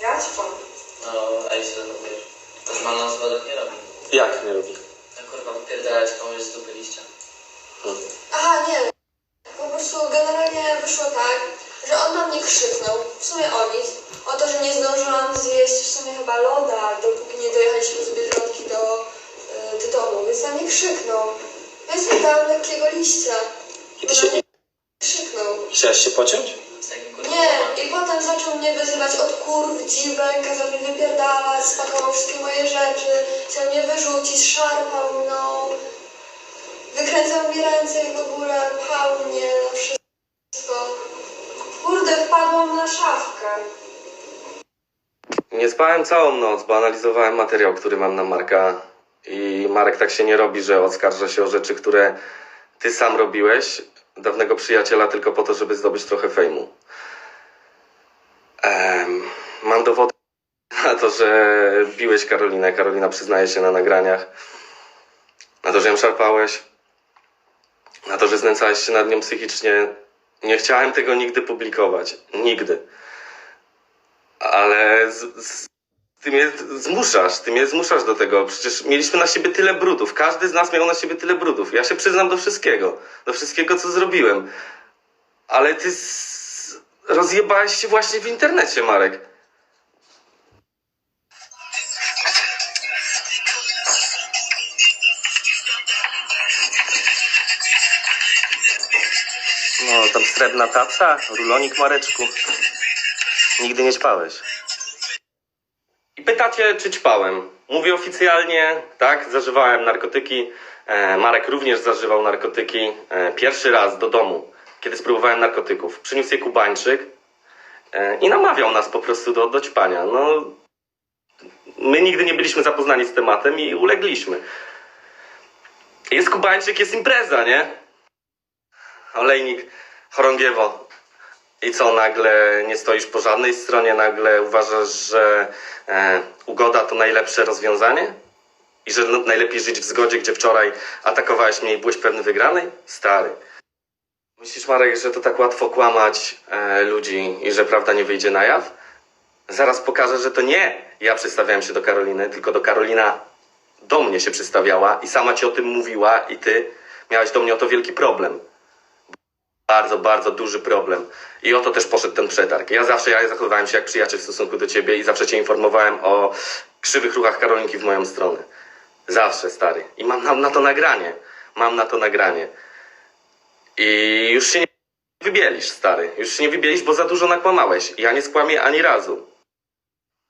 Ja ćpam. No, a jeśli robisz? Normalna osoba tak nie robi. Jak nie robi? No kurwa, wypierdalać komuś z dupy liścia. Aha, nie. Po prostu generalnie wyszło tak, że on na mnie krzyknął, w sumie o nic, o to, że nie zdążyłam zjeść w sumie chyba loda, dopóki nie dojechaliśmy z Biedronki do, y, do domu, więc na mnie krzyknął. Więc mi dałam lekkiego liścia. I ty się nie... Krzyknął. Chciałeś się pociąć? Nie, i potem zaczął mnie wyzywać od kurw, dziwek, kazał mi wypierdalać, spakował wszystkie moje rzeczy, chciał mnie wyrzucić, szarpał mną, wykręcał mi ręce i w ogóle pał mnie na wszystko. Kurde, wpadłam na szafkę. Nie spałem całą noc, bo analizowałem materiał, który mam na Marka. I Marek tak się nie robi, że oskarża się o rzeczy, które ty sam robiłeś, dawnego przyjaciela, tylko po to, żeby zdobyć trochę fejmu. Mam dowody na to, że biłeś Karolinę. Karolina przyznaje się na nagraniach. Na to, że ją szarpałeś. Na to, że znęcałeś się nad nią psychicznie. Nie chciałem tego nigdy publikować. Nigdy ale z, z, ty mnie zmuszasz, ty mnie zmuszasz do tego. Przecież mieliśmy na siebie tyle brudów. Każdy z nas miał na siebie tyle brudów. Ja się przyznam do wszystkiego. Do wszystkiego, co zrobiłem. Ale ty z... rozjebałeś się właśnie w internecie, Marek. No, tam srebrna taca, rulonik Mareczku. Nigdy nie ćpałeś. I pytacie, czy ćpałem. Mówię oficjalnie, tak, zażywałem narkotyki. E, Marek również zażywał narkotyki. E, pierwszy raz do domu, kiedy spróbowałem narkotyków. Przyniósł je Kubańczyk e, i namawiał nas po prostu do, do. No, my nigdy nie byliśmy zapoznani z tematem i ulegliśmy. Jest Kubańczyk, jest impreza, nie? Olejnik, chorągiewo, i co, nagle nie stoisz po żadnej stronie, nagle uważasz, że e, ugoda to najlepsze rozwiązanie? I że najlepiej żyć w zgodzie, gdzie wczoraj atakowałeś mnie i byłeś pewny wygranej? Stary. Myślisz, Marek, że to tak łatwo kłamać e, ludzi i że prawda nie wyjdzie na jaw? Zaraz pokażę, że to nie ja przedstawiałem się do Karoliny, tylko do Karolina do mnie się przedstawiała i sama ci o tym mówiła i ty miałeś do mnie o to wielki problem bardzo, bardzo duży problem. I o to też poszedł ten przetarg. Ja zawsze ja zachowywałem się jak przyjaciel w stosunku do ciebie i zawsze cię informowałem o krzywych ruchach Karolinki w moją stronę. Zawsze, stary. I mam na, na to nagranie. Mam na to nagranie. I już się nie wybielisz, stary. Już się nie wybielisz, bo za dużo nakłamałeś. Ja nie skłamię ani razu.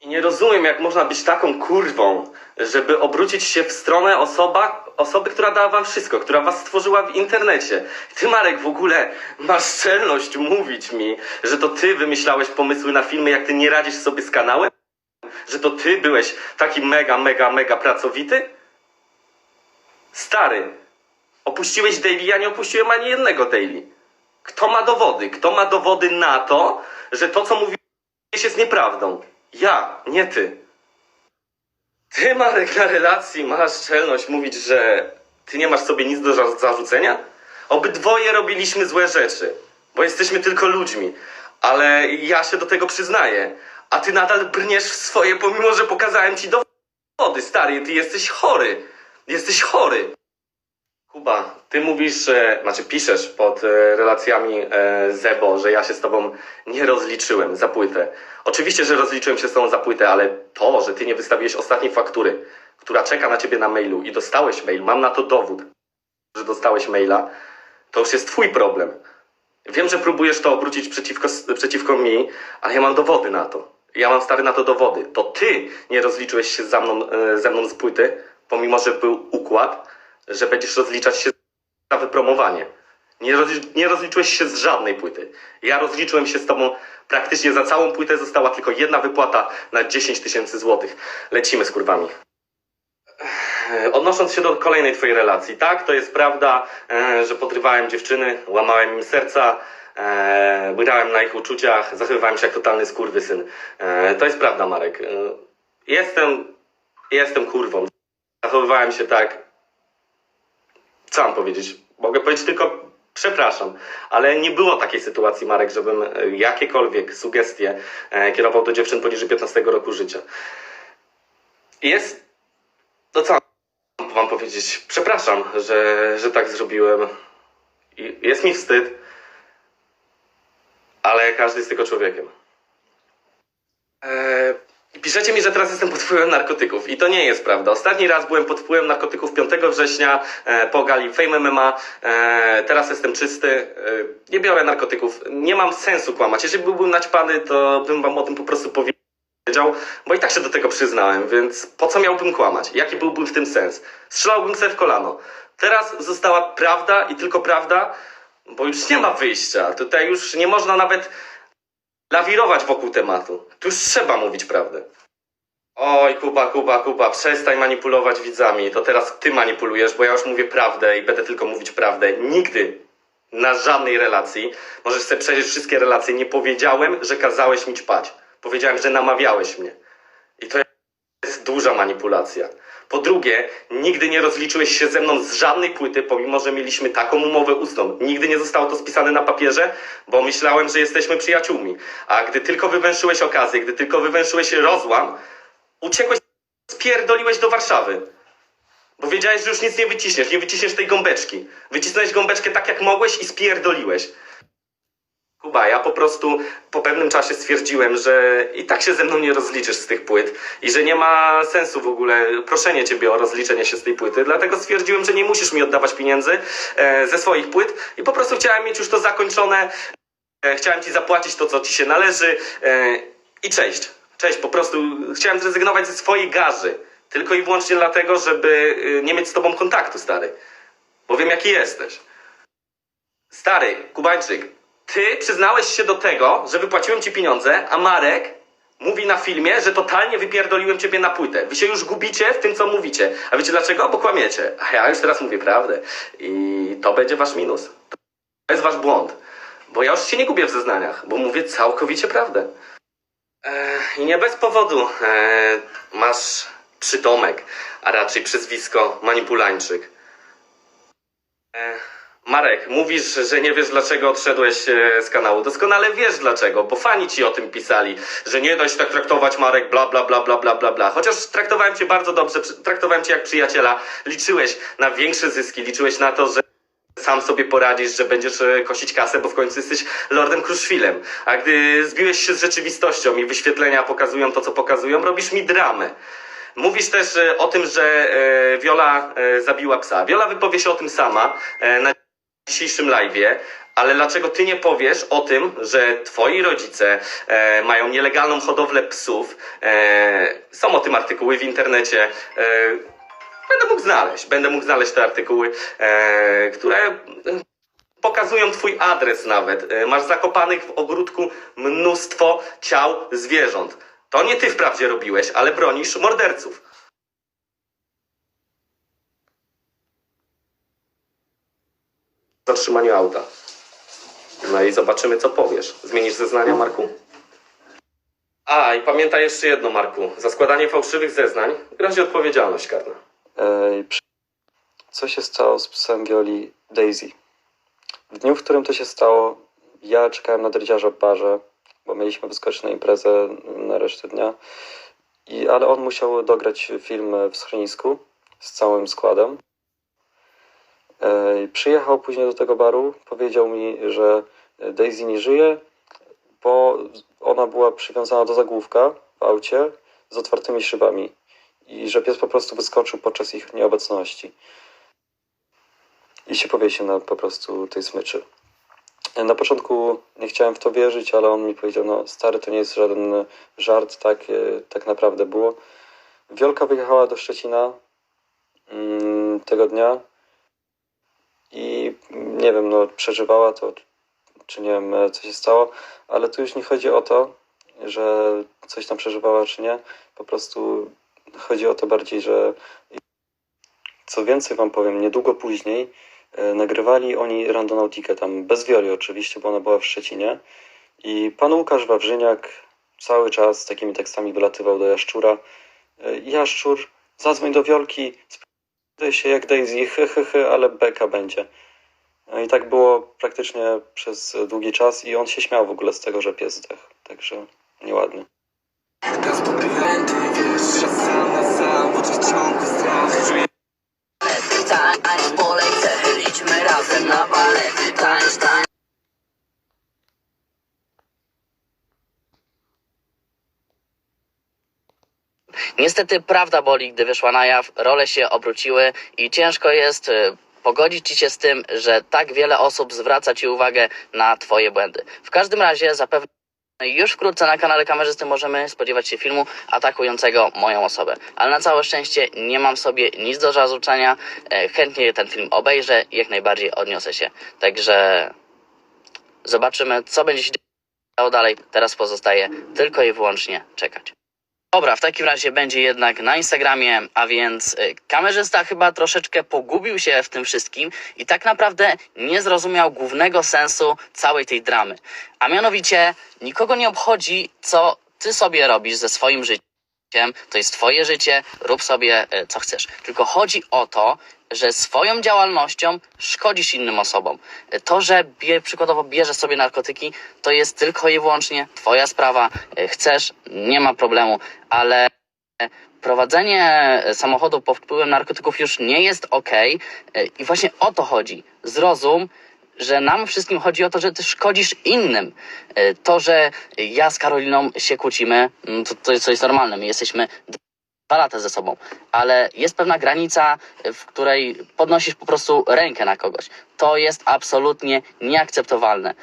I nie rozumiem, jak można być taką kurwą, żeby obrócić się w stronę osoba, osoby, która dała wam wszystko, która was stworzyła w internecie. Ty, Marek, w ogóle masz czelność mówić mi, że to ty wymyślałeś pomysły na filmy, jak ty nie radzisz sobie z kanałem? Że to ty byłeś taki mega, mega, mega pracowity? Stary, opuściłeś daily, ja nie opuściłem ani jednego daily. Kto ma dowody? Kto ma dowody na to, że to, co mówiłeś, jest nieprawdą? Ja, nie ty. Ty, Marek, na relacji masz czelność mówić, że ty nie masz sobie nic do za- zarzucenia? Obydwoje robiliśmy złe rzeczy, bo jesteśmy tylko ludźmi, ale ja się do tego przyznaję. A ty nadal brniesz w swoje, pomimo że pokazałem ci dowody, stary, ty jesteś chory. Jesteś chory. Kuba, ty mówisz, że, znaczy piszesz pod e, relacjami e, Zebo, że ja się z tobą nie rozliczyłem za płytę. Oczywiście, że rozliczyłem się z tobą za płytę, ale to, że ty nie wystawiłeś ostatniej faktury, która czeka na ciebie na mailu i dostałeś mail, mam na to dowód, że dostałeś maila, to już jest twój problem. Wiem, że próbujesz to obrócić przeciwko, przeciwko mi, ale ja mam dowody na to. Ja mam stary na to dowody. To ty nie rozliczyłeś się ze mną, e, ze mną z płyty, pomimo że był układ, że będziesz rozliczać się za wypromowanie. Nie, nie rozliczyłeś się z żadnej płyty. Ja rozliczyłem się z tobą praktycznie za całą płytę. Została tylko jedna wypłata na 10 tysięcy złotych. Lecimy z kurwami. Odnosząc się do kolejnej twojej relacji, tak, to jest prawda, e, że podrywałem dziewczyny, łamałem im serca, e, na ich uczuciach, zachowywałem się jak totalny skurwysyn. E, to jest prawda, Marek. E, jestem, jestem kurwą. Zachowywałem się tak, co mam powiedzieć? Mogę powiedzieć tylko Przepraszam, ale nie było takiej sytuacji, Marek, żebym e, jakiekolwiek sugestie e, kierował do dziewczyn poniżej 15 roku życia. Jest. No co mam wam powiedzieć? Przepraszam, że, że tak zrobiłem. Jest mi wstyd, ale każdy jest tylko człowiekiem. Eee, piszecie mi, że teraz jestem pod wpływem narkotyków i to nie jest prawda. Ostatni raz byłem pod wpływem narkotyków 5 września e, po gali Fame MMA. E, teraz jestem czysty. E, nie biorę narkotyków. Nie mam sensu kłamać. Jeżeli byłbym naćpany, to bym wam o tym po prostu powiedział, bo i tak się do tego przyznałem, więc po co miałbym kłamać? Jaki byłby w tym sens? Strzelałbym sobie w kolano. Teraz została prawda i tylko prawda, bo już nie ma wyjścia. Tutaj już nie można nawet lawirować wokół tematu. Tu już trzeba mówić prawdę. Oj, Kuba, Kuba, Kuba, przestań manipulować widzami. To teraz ty manipulujesz, bo ja już mówię prawdę i będę tylko mówić prawdę. Nigdy na żadnej relacji, możesz sobie przejrzeć wszystkie relacje, nie powiedziałem, że kazałeś mi ćpać. Powiedziałem, że namawiałeś mnie. I to jest duża manipulacja. Po drugie, nigdy nie rozliczyłeś się ze mną z żadnej płyty, pomimo że mieliśmy taką umowę ustną. Nigdy nie zostało to spisane na papierze, bo myślałem, że jesteśmy przyjaciółmi. A gdy tylko wywęszyłeś okazję, gdy tylko wywęszyłeś rozłam, uciekłeś, spierdoliłeś do Warszawy. Bo wiedziałeś, że już nic nie wyciśniesz, nie wyciśniesz tej gąbeczki. Wycisnąłeś gąbeczkę tak, jak mogłeś i spierdoliłeś. Kuba, ja po prostu po pewnym czasie stwierdziłem, że i tak się ze mną nie rozliczysz z tych płyt i że nie ma sensu w ogóle proszenie ciebie o rozliczenie się z tej płyty. Dlatego stwierdziłem, że nie musisz mi oddawać pieniędzy e, ze swoich płyt i po prostu chciałem mieć już to zakończone. E, chciałem ci zapłacić to, co ci się należy e, i cześć. Cześć, po prostu chciałem zrezygnować ze swojej garzy. Tylko i wyłącznie dlatego, żeby nie mieć z tobą kontaktu, stary. Bo wiem, jaki jesteś. Stary, Kubańczyk, ty przyznałeś się do tego, że wypłaciłem ci pieniądze, a Marek mówi na filmie, że totalnie wypierdoliłem ciebie na płytę. Wy się już gubicie w tym, co mówicie. A wiecie dlaczego? Bo kłamiecie. A ja już teraz mówię prawdę. I to będzie wasz minus. To jest wasz błąd. Bo ja już się nie gubię w zeznaniach, bo mówię całkowicie prawdę. E, I nie bez powodu e, masz przydomek, a raczej przyzwisko manipulańczyk. Marek, mówisz, że nie wiesz dlaczego odszedłeś e, z kanału. Doskonale wiesz dlaczego, bo fani ci o tym pisali, że nie da się tak traktować Marek, bla bla bla bla bla bla bla. Chociaż traktowałem cię bardzo dobrze, traktowałem cię jak przyjaciela. Liczyłeś na większe zyski, liczyłeś na to, że sam sobie poradzisz, że będziesz e, kosić kasę, bo w końcu jesteś Lordem Kruszwilem. A gdy zbiłeś się z rzeczywistością i wyświetlenia pokazują to, co pokazują, robisz mi dramę. Mówisz też e, o tym, że Wiola zabiła psa. Wiola wypowie się o tym sama dzisiejszym live'ie, ale dlaczego ty nie powiesz o tym, że twoi rodzice e, mają nielegalną hodowlę psów? E, są o tym artykuły w internecie. E, będę mógł znaleźć, będę mógł znaleźć te artykuły, e, które e, pokazują twój adres nawet. E, masz zakopanych w ogródku mnóstwo ciał zwierząt. To nie ty wprawdzie robiłeś, ale bronisz morderców. Zatrzymaniu auta. No i zobaczymy, co powiesz. Zmienisz zeznania, Marku? A, i pamiętaj jeszcze jedno, Marku. Za składanie fałszywych zeznań grozi odpowiedzialność karna. Ej, Co się stało z psem Violi Daisy? W dniu, w którym to się stało, ja czekałem na drydziarza w barze, bo mieliśmy wyskoczyć na imprezę na resztę dnia. I, ale on musiał dograć film w schronisku z całym składem. Ej, Przyjechał później do tego baru, powiedział mi, że Daisy nie żyje, bo ona była przywiązana do zagłówka w aucie z otwartymi szybami i że pies po prostu wyskoczył podczas ich nieobecności i się powiesił na po prostu tej smyczy. Na początku nie chciałem w to wierzyć, ale on mi powiedział, no stary, to nie jest żaden żart, tak, e, tak naprawdę było. Wiolka wyjechała do Szczecina mm, tego dnia i nie wiem, no przeżywała to, czy nie wiem, e, co się stało, ale tu już nie chodzi o to, że coś tam przeżywała, czy nie. Po prostu chodzi o to bardziej, że co więcej wam powiem, niedługo później e, nagrywali oni randonautikę tam, bez Wioli oczywiście, bo ona była w Szczecinie i pan Łukasz Wawrzyniak cały czas takimi tekstami wylatywał do Jaszczura. E, Jaszczur, zadzwoń do Wiolki, się jak Daisy, he, he, ale beka będzie. No i tak było praktycznie przez długi czas i on się śmiał w ogóle z tego, że pies zdechł. Także nieładnie. Gaz Niestety prawda boli, gdy wyszła na jaw, role się obróciły i ciężko jest y, pogodzić ci się z tym, że tak wiele osób zwraca ci uwagę na twoje błędy. W każdym razie zapewne już wkrótce na kanale Kamerzysty możemy spodziewać się filmu atakującego moją osobę. Ale na całe szczęście nie mam sobie nic do zarzucenia. E, Chętnie ten film obejrzę jak najbardziej odniosę się. Także zobaczymy, co będzie się działo dalej. Teraz pozostaje tylko i wyłącznie czekać. Dobra, w takim razie będzie jednak na Instagramie, a więc y, kamerzysta chyba troszeczkę pogubił się w tym wszystkim i tak naprawdę nie zrozumiał głównego sensu całej tej dramy. A mianowicie nikogo nie obchodzi, co ty sobie robisz ze swoim życiem. To jest twoje życie, rób sobie y, co chcesz. Tylko chodzi o to, że swoją działalnością szkodzisz innym osobom. Y, To, że bie, przykładowo bierzesz sobie narkotyki, to jest tylko i wyłącznie twoja sprawa. Y, Chcesz, nie ma problemu, ale prowadzenie samochodu pod wpływem narkotyków już nie jest ok. I właśnie o to chodzi. Zrozum, że nam wszystkim chodzi o to, że ty szkodzisz innym. E, To, że ja z Karoliną się kłócimy, mm, to, to jest coś normalne. My jesteśmy dwa lata ze sobą, ale jest pewna granica, w której podnosisz po prostu rękę na kogoś. To jest absolutnie nieakceptowalne.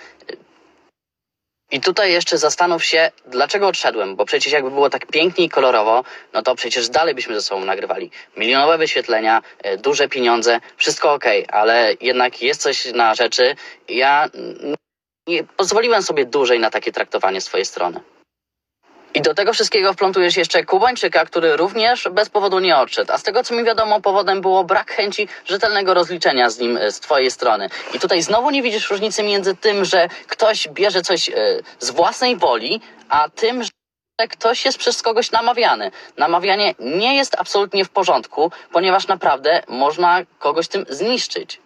I tutaj jeszcze zastanów się, dlaczego odszedłem, bo przecież jakby było tak pięknie i kolorowo, no to przecież dalej byśmy ze sobą nagrywali. Milionowe wyświetlenia, e, duże pieniądze, wszystko ok, ale jednak jest coś na rzeczy. Ja nie pozwoliłem sobie dłużej na takie traktowanie z twojej strony. I do tego wszystkiego wplątujesz jeszcze Kubańczyka, który również bez powodu nie odszedł. A z tego co mi wiadomo, powodem było brak chęci rzetelnego rozliczenia z nim e, z twojej strony. I tutaj znowu nie widzisz różnicy między tym, że ktoś bierze coś e, z własnej woli, a tym, że ktoś jest przez kogoś namawiany. Namawianie nie jest absolutnie w porządku, ponieważ naprawdę można kogoś tym zniszczyć.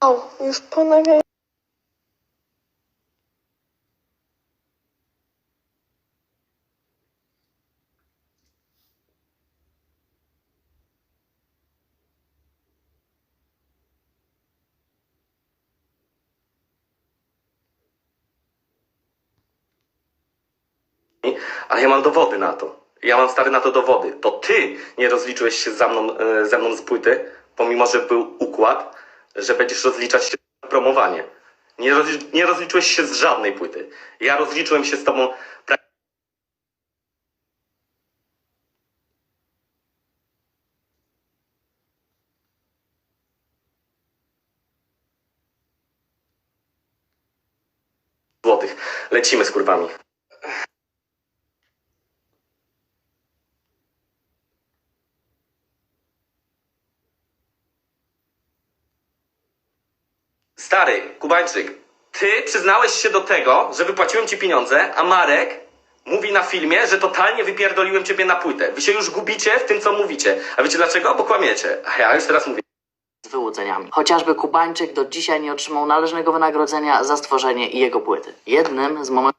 O, już. Ale ja mam dowody na to. Ja mam stary na to dowody. To ty nie rozliczyłeś się ze mną, e, ze mną z płyty, pomimo że był układ, że będziesz rozliczać się za promowanie. Nie, nie rozliczyłeś się z żadnej płyty. Ja rozliczyłem się z tobą złotych. Lecimy z kurwami. Stary, Kubańczyk, ty przyznałeś się do tego, że wypłaciłem ci pieniądze, a Marek mówi na filmie, że totalnie wypierdoliłem ciebie na płytę. Wy się już gubicie w tym, co mówicie. A wiecie dlaczego? Bo kłamiecie. A ja już teraz mówię. z wyłudzeniami. Chociażby Kubańczyk do dzisiaj nie otrzymał należnego wynagrodzenia za stworzenie jego płyty. Jednym z momentów